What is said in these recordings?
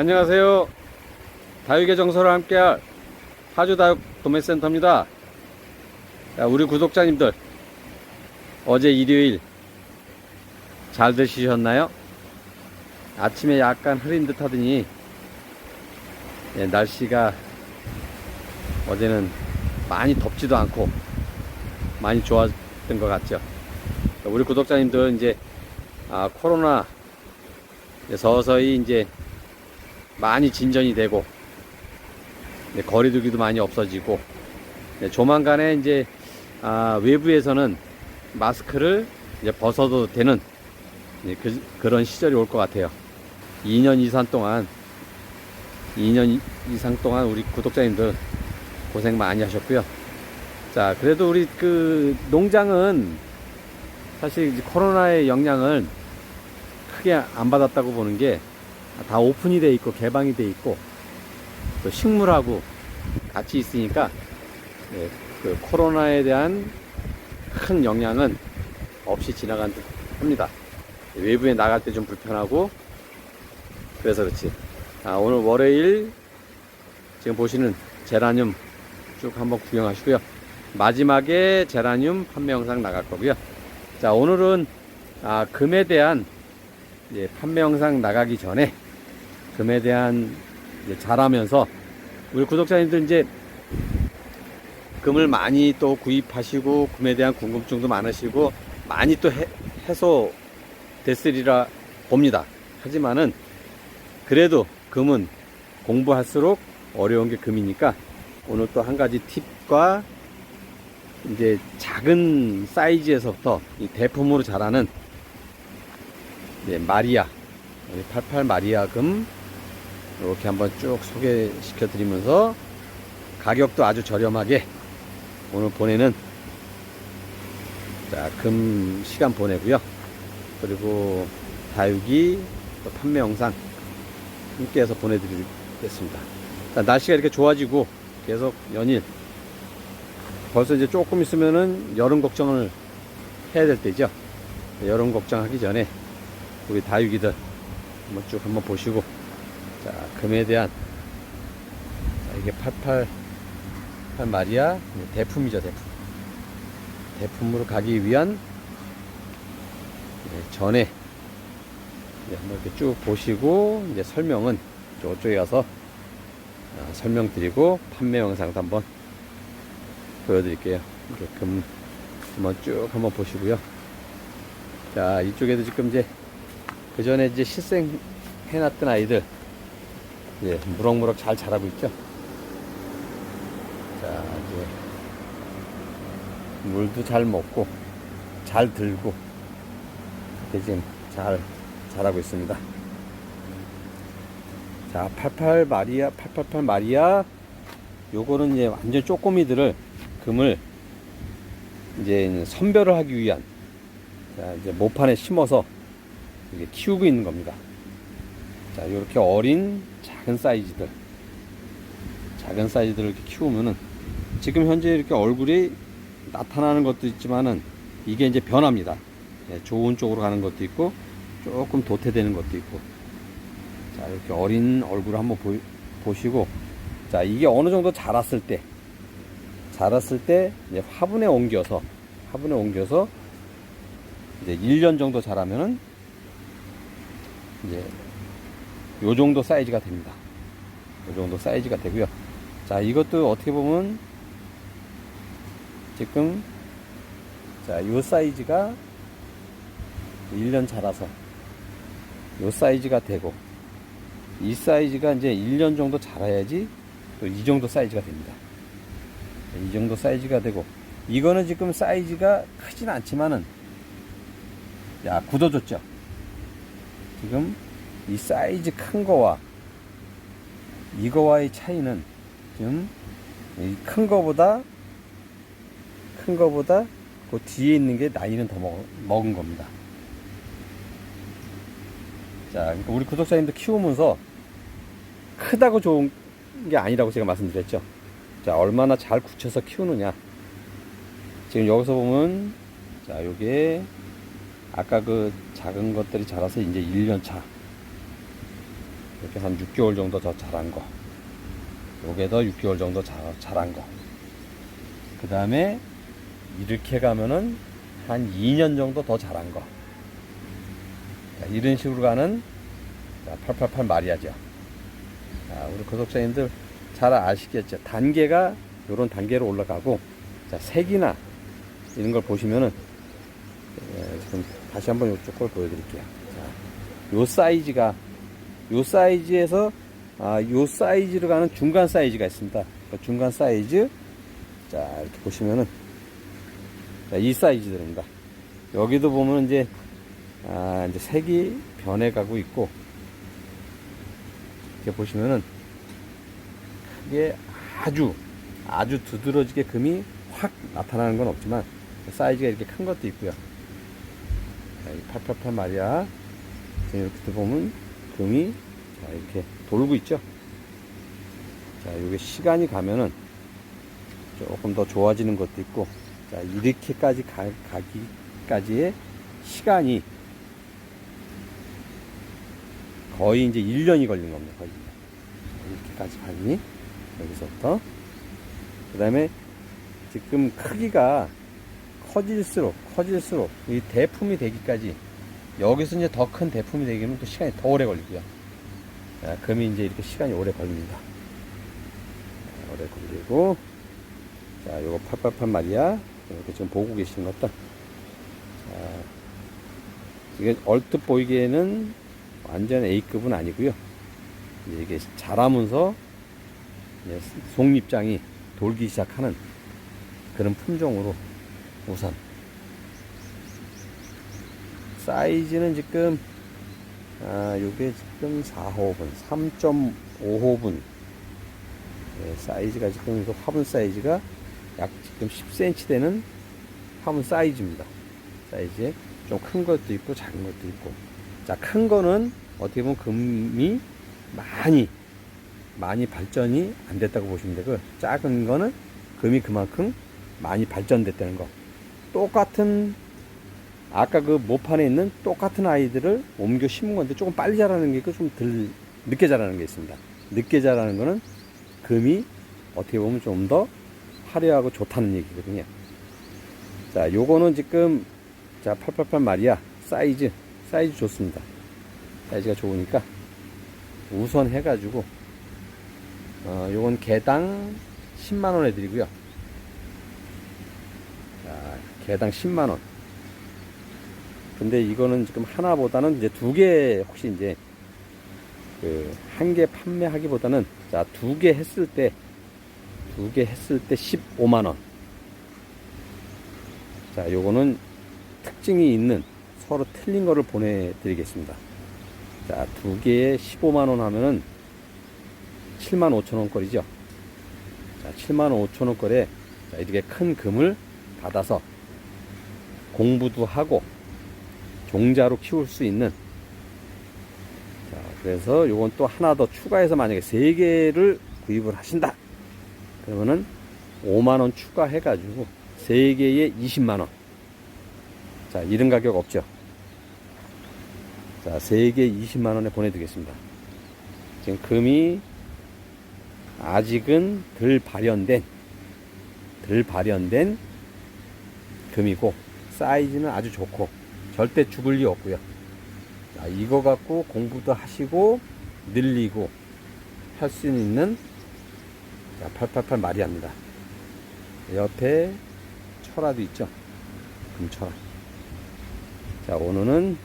안녕하세요. 다육의 정서를 함께할 파주다육 도매센터입니다. 자, 우리 구독자님들, 어제 일요일 잘 드시셨나요? 아침에 약간 흐린 듯 하더니, 예, 날씨가 어제는 많이 덥지도 않고 많이 좋았던 것 같죠. 우리 구독자님들 이제 아, 코로나 서서히 이제 많이 진전이 되고 네, 거리두기도 많이 없어지고 네, 조만간에 이제 아, 외부에서는 마스크를 이제 벗어도 되는 네, 그, 그런 시절이 올 것 같아요. 2년 이상 동안 2년 이상 동안 우리 구독자님들 고생 많이 하셨고요. 자, 그래도 우리 그 농장은 사실 코로나의 영향을 크게 안 받았다고 보는 게 다 오픈이 돼 있고 개방이 돼 있고 또 식물하고 같이 있으니까 예, 그 코로나에 대한 큰 영향은 없이 지나간 듯 합니다. 외부에 나갈 때 좀 불편하고 그래서 그렇지. 아, 오늘 월요일 지금 보시는 제라늄 쭉 한번 구경하시고요. 마지막에 제라늄 판매 영상 나갈 거고요. 자, 오늘은 아, 금에 대한 이제 판매 영상 나가기 전에 금에 대한 잘하면서 우리 구독자님들 이제 금을 많이 또 구입하시고 금에 대한 궁금증도 많으시고 많이 또 해, 해소 됐으리라 봅니다. 하지만은 그래도 금은 공부할수록 어려운 게 금이니까 오늘 또 한 가지 팁과 이제 작은 사이즈에서부터 이 대품으로 자라는 마리아, 88 마리아 금 이렇게 한번 쭉 소개시켜 드리면서 가격도 아주 저렴하게 오늘 보내는 자, 금 시간 보내고요. 그리고 다육이 또 판매 영상 함께 해서 보내드리겠습니다. 자, 날씨가 이렇게 좋아지고 계속 연일 벌써 이제 조금 있으면은 여름 걱정을 해야 될 때죠. 여름 걱정하기 전에 우리 다육이들 한번 쭉 한번 보시고 자 금에 대한 자, 이게 88 8 마리아 대품이죠 대품 대품으로 가기 위한 네, 전에 네, 한번 이렇게 쭉 보시고 이제 설명은 저쪽에 가서 아, 설명드리고 판매 영상도 한번 보여드릴게요. 이렇게 금 한번 쭉 한번 보시고요. 자 이쪽에도 지금 이제 그 전에 이제 실생 해놨던 아이들 예, 무럭무럭 잘 자라고 있죠. 자 이제 물도 잘 먹고 잘 들고 지금 잘 자라고 있습니다. 자, 88 마리아, 888 마리아, 요거는 이제 완전 쪼꼬미들을 금을 이제 선별을 하기 위한 자, 이제 모판에 심어서 이게 키우고 있는 겁니다. 자, 이렇게 어린 작은 사이즈들, 작은 사이즈들을 이렇게 키우면은 지금 현재 이렇게 얼굴이 나타나는 것도 있지만은 이게 이제 변합니다. 예, 좋은 쪽으로 가는 것도 있고 조금 도태되는 것도 있고 자 이렇게 어린 얼굴 한번 보, 보시고 자 이게 어느 정도 자랐을 때 자랐을 때 이제 화분에 옮겨서 화분에 옮겨서 이제 1년 정도 자라면은 이제 요 정도 사이즈가 됩니다. 요 정도 사이즈가 되고요. 자 이것도 어떻게 보면 지금 자 요 사이즈가 1년 자라서 요 사이즈가 되고 이 사이즈가 이제 1년 정도 자라야지 또 이 정도 사이즈가 됩니다. 이 정도 사이즈가 되고 이거는 지금 사이즈가 크진 않지만은 야 굳어졌죠. 지금 이 사이즈 큰 거와 이거와의 차이는 지금 이큰 거보다 큰 거보다 그 뒤에 있는 게 나이는 더 먹, 먹은 겁니다. 자, 그러니까 우리 구독자님들 키우면서 크다고 좋은 게 아니라고 제가 말씀드렸죠. 자, 얼마나 잘 굳혀서 키우느냐. 지금 여기서 보면, 자, 요게, 아까 그 작은 것들이 자라서 이제 1년 차. 이렇게 한 6개월 정도 더 자란 거. 요게 더 6개월 정도 자, 자란 거. 그 다음에 이렇게 가면은 한 2년 정도 더 자란 거. 자, 이런 식으로 가는 자, 888 마리아죠. 자, 우리 구독자님들 잘 아시겠죠? 단계가 이런 단계로 올라가고, 자, 색이나 이런 걸 보시면은, 예, 지금 다시 한번 이쪽 걸 보여드릴게요. 자, 요 사이즈가, 요 사이즈에서, 아, 요 사이즈로 가는 중간 사이즈가 있습니다. 그 중간 사이즈, 자, 이렇게 보시면은, 자, 이 사이즈들입니다. 여기도 보면 이제, 아, 이제 색이 변해가고 있고, 이렇게 보시면은, 크게 아주, 아주 두드러지게 금이 확 나타나는 건 없지만, 사이즈가 이렇게 큰 것도 있고요. 자, 이 888 마리아, 지금 이렇게 보면 금이, 자, 이렇게 돌고 있죠. 자, 이게 시간이 가면은 조금 더 좋아지는 것도 있고, 자, 이렇게까지 가, 가기까지의 시간이 거의 이제 1년이 걸린 겁니다. 거의. 이렇게까지 가니, 여기서부터. 그 다음에 지금 크기가 커질수록, 커질수록, 이 대품이 되기까지, 여기서 이제 더 큰 대품이 되기는 또 시간이 더 오래 걸리고요. 자, 금이 이제 이렇게 시간이 오래 걸립니다. 자, 오래 걸리고, 자, 요거 888 말이야. 이렇게 지금 보고 계시는 것들. 자, 이게 얼뜻 보이기에는 완전 A급은 아니고요. 이게 자라면서 이제 속립장이 돌기 시작하는 그런 품종으로 우선 사이즈는 지금 아, 요게 지금 4호분, 3.5호분 예, 사이즈가 지금 이거 화분 사이즈가 약 지금 10cm 되는 화분 사이즈입니다. 사이즈에 좀큰 것도 있고 작은 것도 있고. 자, 큰 거는 어떻게 보면 금이 많이 많이 발전이 안 됐다고 보시면 되고 작은 거는 금이 그만큼 많이 발전됐다는 거. 똑같은 아까 그 모판에 있는 똑같은 아이들을 옮겨 심은 건데 조금 빨리 자라는 게 있고 좀 덜 늦게 자라는 게 있습니다. 늦게 자라는 거는 금이 어떻게 보면 좀 더 화려하고 좋다는 얘기거든요. 자, 요거는 지금 자, 888 마리아 사이즈 사이즈 좋습니다. 사이즈가 좋으니까 우선 해가지고 어, 요건 개당 10만 원 해드리고요. 자, 개당 10만 원. 근데 이거는 지금 하나보다는 이제 두 개 혹시 이제 그 한 개 판매하기보다는 자 두 개 했을 때 두 개 했을 때 15만 원. 자 요거는 특징이 있는 서로 틀린 거를 보내드리겠습니다. 자 두 개에 15만 원 하면은 7만 5천 원 거리죠. 자 7만 5천 원 거리에 자, 이렇게 큰 금을 받아서 공부도 하고 종자로 키울 수 있는. 자, 그래서 요건 또 하나 더 추가해서 만약에 세 개를 구입을 하신다. 그러면은 5만원 추가해 가지고 세 개에 20만원. 자 이런 가격 없죠? 자 세 개 20만원에 보내드리겠습니다. 지금 금이 아직은 덜 발현된 덜 발현된 금이고 사이즈는 아주 좋고 절대 죽을 리 없고요. 자, 이거 갖고 공부도 하시고 늘리고 할 수 있는 자, 888 마리아입니다. 옆에 철화도 있죠. 금철화. 자, 오늘은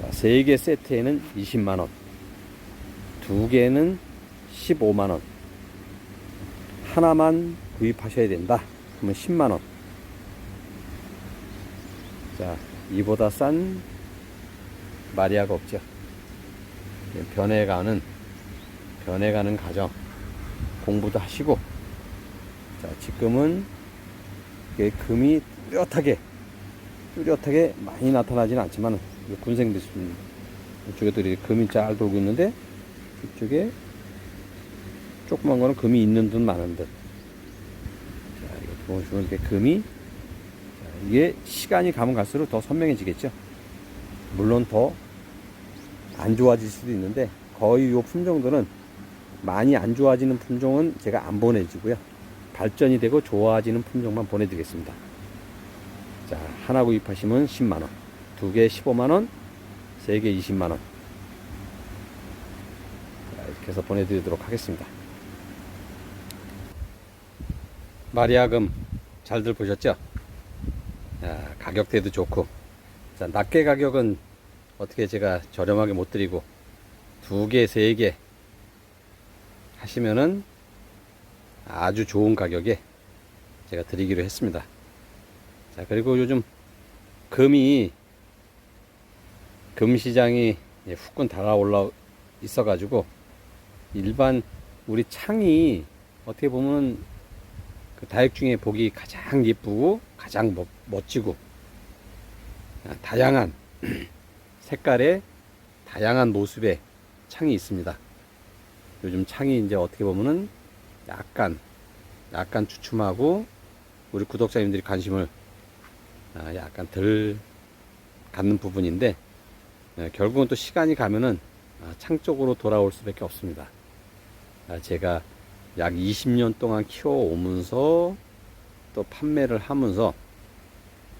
자, 3개 세트에는 20만원. 2개는 15만원. 하나만 구입하셔야 된다. 그러면 10만원. 자, 이보다 싼 마리아가 없죠. 변해가는, 변해가는 가정. 공부도 하시고, 자, 지금은 이게 금이 뚜렷하게, 뚜렷하게 많이 나타나지는 않지만, 군생들, 이쪽에들이 금이 잘 돌고 있는데, 이쪽에 조그만 거는 금이 있는 듯 많은 듯. 자, 이거 보시면 이렇게 금이 이게 시간이 가면 갈수록 더 선명해지겠죠. 물론 더 안 좋아질 수도 있는데 거의 요 품종들은 많이 안 좋아지는 품종은 제가 안 보내주고요. 발전이 되고 좋아지는 품종만 보내드리겠습니다. 자, 하나 구입하시면 10만원, 두 개 15만원, 세 개 20만원. 자, 이렇게 해서 보내드리도록 하겠습니다. 마리아금 잘들 보셨죠? 자, 가격대도 좋고. 자, 낱개 가격은 어떻게 제가 저렴하게 못 드리고, 두 개, 세 개 하시면은 아주 좋은 가격에 제가 드리기로 했습니다. 자, 그리고 요즘 금이, 금 시장이 후끈 다가올라 있어 가지고, 일반 우리 창이 어떻게 보면 그 다육 중에 보기 가장 예쁘고 가장 멋, 멋지고 아, 다양한 색깔의 다양한 모습의 창이 있습니다. 요즘 창이 이제 어떻게 보면은 약간 약간 주춤하고 우리 구독자님들이 관심을 아, 약간 덜 갖는 부분인데 어, 결국은 또 시간이 가면은 아, 창 쪽으로 돌아올 수밖에 없습니다. 아, 제가 약 20년 동안 키워오면서 또 판매를 하면서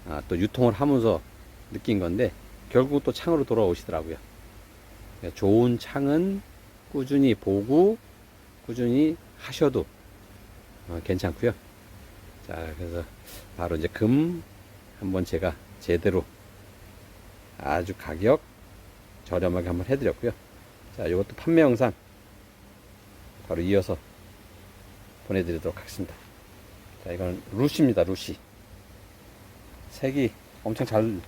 아, 또 유통을 하면서 느낀 건데 결국 또 창으로 돌아오시더라고요. 그러니까 좋은 창은 꾸준히 보고 꾸준히 하셔도 어, 괜찮고요. 자, 그래서 바로 이제 금 한번 제가 제대로 아주 가격 저렴하게 한번 해드렸고요. 자, 이것도 판매 영상 바로 이어서 보내드리도록 하겠습니다. 자, 이건 루시입니다, 루시. 색이 엄청 잘,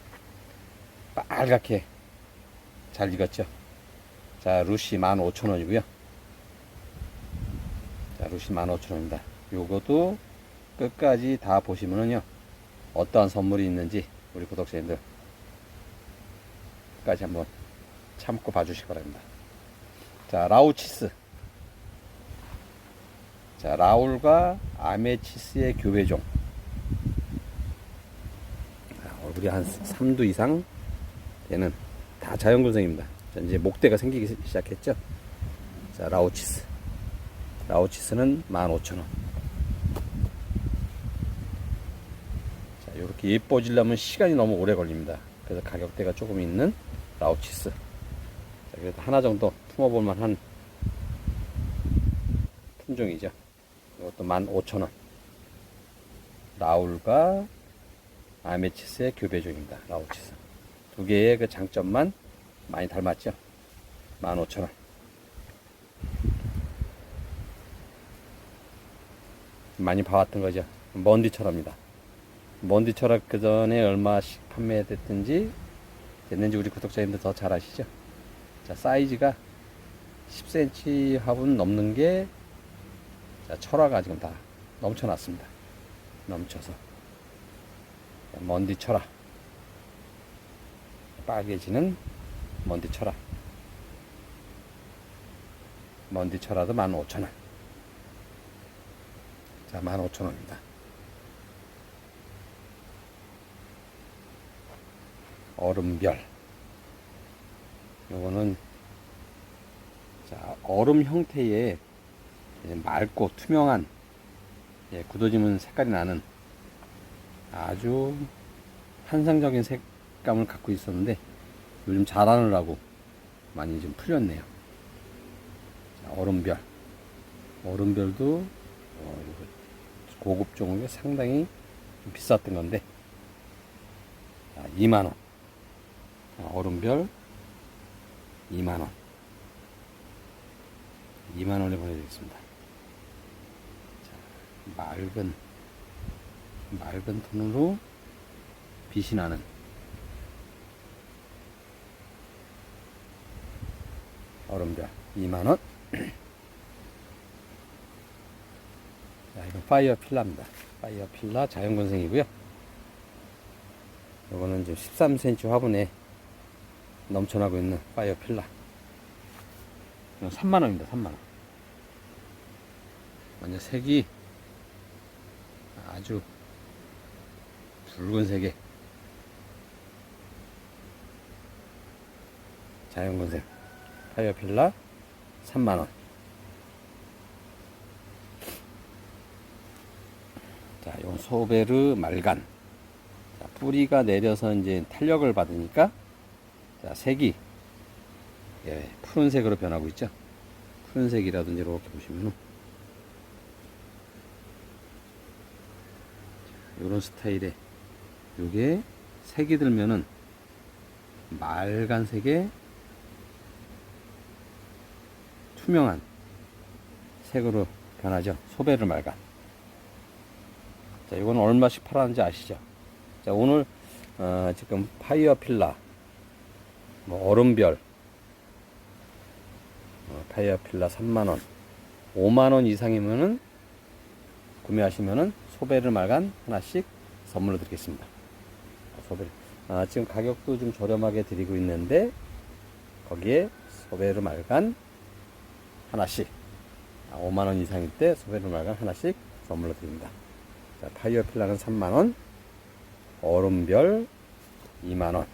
빨갛게 잘 익었죠. 자, 루시 15,000원이고요. 자, 루시 15,000원입니다. 요것도 끝까지 다 보시면은요, 어떠한 선물이 있는지 우리 구독자님들 끝까지 한번 참고 봐주시기 바랍니다. 자, 라우치스. 자, 라울과 아메치스의 교배종. 자, 얼굴이 한 3두 이상 되는 다 자연군생입니다. 자, 이제 목대가 생기기 시작했죠. 자, 라우치스. 라우치스는 15,000원. 자, 이렇게 예뻐지려면 시간이 너무 오래 걸립니다. 그래서 가격대가 조금 있는 라우치스. 자, 그래도 하나 정도 품어볼 만한 품종이죠. 이것도 15,000원. 라울과 아메치스의 교배종입니다. 라우치스. 두 개의 그 장점만 많이 닮았죠. 15,000원. 많이 봐왔던 거죠. 먼디철합니다. 먼디철합 그 전에 얼마씩 판매됐든지 됐는지 우리 구독자님들 더 잘 아시죠? 자, 사이즈가 10cm 합은 넘는 게 자, 철화가 지금 다 넘쳐났습니다. 넘쳐서. 자, 먼디 철화. 빨개지는 먼디 철화. 먼디 철화도 15,000원. 자, 15,000원입니다. 얼음별. 요거는 자, 얼음 형태의 맑고 투명한 예, 굳어지면 색깔이 나는 아주 환상적인 색감을 갖고 있었는데 요즘 자라느라고 많이 좀 풀렸네요. 자, 얼음별. 얼음별도 어, 고급 종목이 상당히 좀 비쌌던 건데 자, 2만원. 얼음별 2만원. 2만원에 보내드리겠습니다. 자, 맑은, 맑은 톤으로 빛이 나는 얼음별 2만원. 자, 이건 파이어 필라입니다. 파이어 필라 자연건생이고요. 이거는 지금 13cm 화분에 넘쳐나고 있는 파이어 필라. 이건 3만원입니다, 3만원. 완전 색이 아주 붉은색의 자연건색 타이어 필라 3만원. 자, 요 소베르 말간. 자, 뿌리가 내려서 이제 탄력을 받으니까, 자, 색이, 예, 푸른색으로 변하고 있죠. 푸른색이라든지 이렇게 보시면은, 요런 스타일의, 요게 색이 들면은, 말간색에 투명한 색으로 변하죠. 소베르 말간. 자, 이건 얼마씩 팔았는지 아시죠? 자, 오늘 어, 지금 파이어 필라, 뭐 얼음별, 어, 파이어 필라 3만 원, 5만 원 이상이면은 구매하시면은 소베르 말간 하나씩 선물로 드리겠습니다. 소베르. 아, 지금 가격도 좀 저렴하게 드리고 있는데 거기에 소베르 말간 하나씩 아, 5만 원 이상일 때 소베르 말간 하나씩 선물로 드립니다. 자, 타이어 필라는 3만 원, 얼음별 2만 원,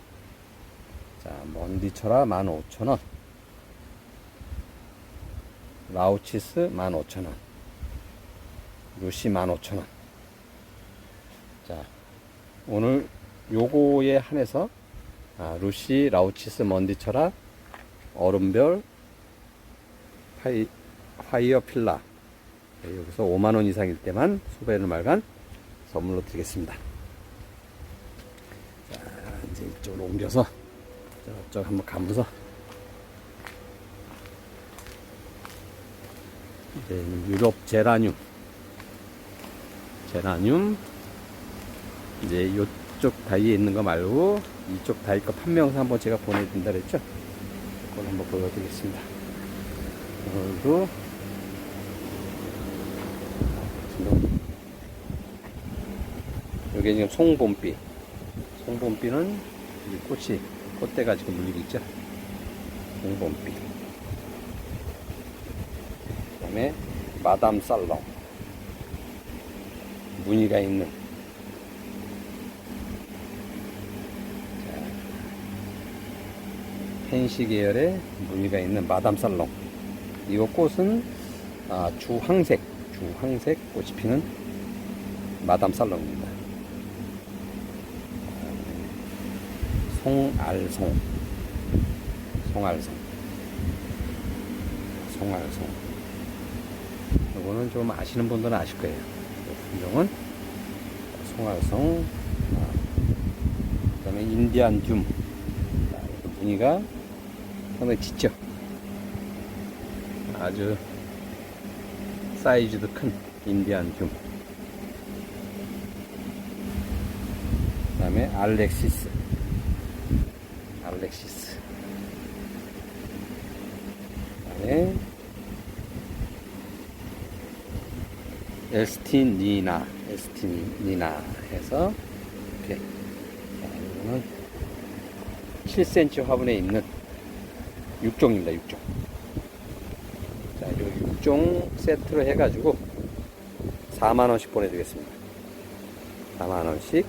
자 먼디처라 15,000원, 라우치스 15,000원, 루시 15,000원. 자 오늘 요거에 한해서 아, 루시, 라우치스, 먼디처라, 얼음별, 파이, 파이어 필라. 네, 여기서 5만원 이상일 때만 소베르 말간 선물로 드리겠습니다. 자 이제 이쪽으로 옮겨서 저쪽 한번 가면서. 이제 유럽 제라늄 제라늄 이제 이쪽 다이에 있는 거 말고 이쪽 다이 거 영상 한번 제가 보내드린다 그랬죠? 그걸 한번 보여드리겠습니다. 오늘도 여기 지금 송봄비. 송봄비는 이 꽃이 꽃대가 지금 물리고 있죠? 송봄비. 그 다음에 마담 살롱 무늬가 있는. 펜시 계열의 무늬가 있는 마담 살롱. 이 꽃은 아, 주황색 주황색 꽃이 피는 마담 살롱입니다. 송알송. 송알송. 송알송. 이거는 좀 아시는 분들은 아실 거예요. 이 품종은 송알송 아, 그 다음에 인디안 듐 무늬가 상당히 짙죠 아주 사이즈도 큰 인디안 듐. 그 다음에 알렉시스. 알렉시스. 그 다음에 에스티니나. 에스티니나 해서 이렇게. 자, 이거는 7cm 화분에 있는 6종입니다. 6종. 자, 요 6종 세트로 해가지고 4만 원씩 보내드리겠습니다. 4만 원씩.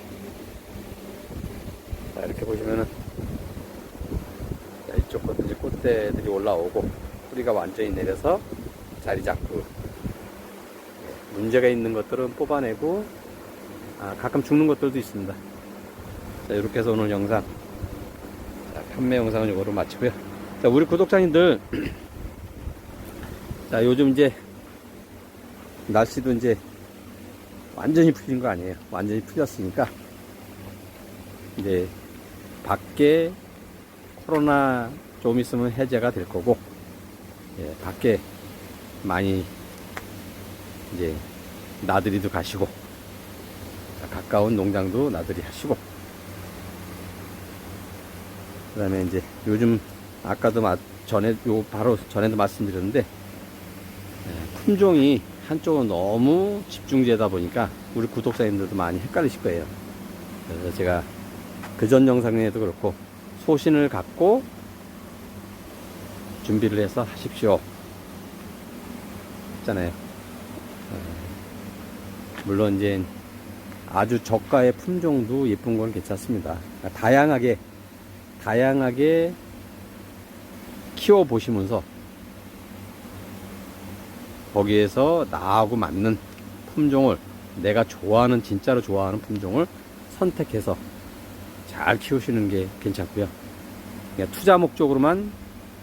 자, 이렇게 보시면은, 자, 이쪽 것도 이제 꽃대들이 올라오고, 뿌리가 완전히 내려서 자리 잡고, 예, 문제가 있는 것들은 뽑아내고, 아, 가끔 죽는 것들도 있습니다. 자, 이렇게 해서 오늘 영상, 자, 판매 영상은 이거로 마치고요. 자, 우리 구독자님들, 자, 요즘 이제 날씨도 이제 완전히 풀린 거 아니에요. 완전히 풀렸으니까 이제 밖에 코로나 좀 있으면 해제가 될 거고, 예, 밖에 많이 이제 나들이도 가시고, 자, 가까운 농장도 나들이 하시고, 그 다음에 이제 요즘 아까도 마, 전에 요 바로 전에도 말씀드렸는데 예, 품종이 한쪽은 너무 집중되다 보니까 우리 구독자님들도 많이 헷갈리실 거예요. 그래서 제가 그전 영상에도 그렇고 소신을 갖고 준비를 해서 하십시오. 했잖아요. 어, 물론 이제 아주 저가의 품종도 예쁜 건 괜찮습니다. 다양하게 다양하게 키워 보시면서 거기에서 나하고 맞는 품종을 내가 좋아하는 진짜로 좋아하는 품종을 선택해서 잘 키우시는 게 괜찮고요. 그냥 투자 목적으로만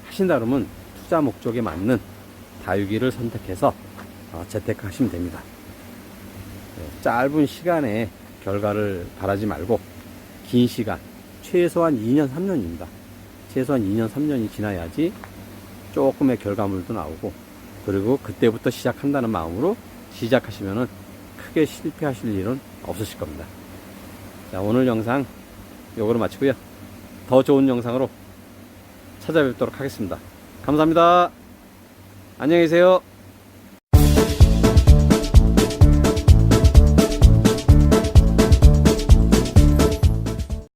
하신다 그러면 투자 목적에 맞는 다육이를 선택해서 어, 재테크하시면 됩니다. 네, 짧은 시간에 결과를 바라지 말고 긴 시간, 최소한 2년, 3년입니다. 최소한 2년, 3년이 지나야지 조금의 결과물도 나오고 그리고 그때부터 시작한다는 마음으로 시작하시면은 크게 실패하실 일은 없으실 겁니다. 자, 오늘 영상 요거로 마치고요. 더 좋은 영상으로 찾아뵙도록 하겠습니다. 감사합니다. 안녕히 계세요.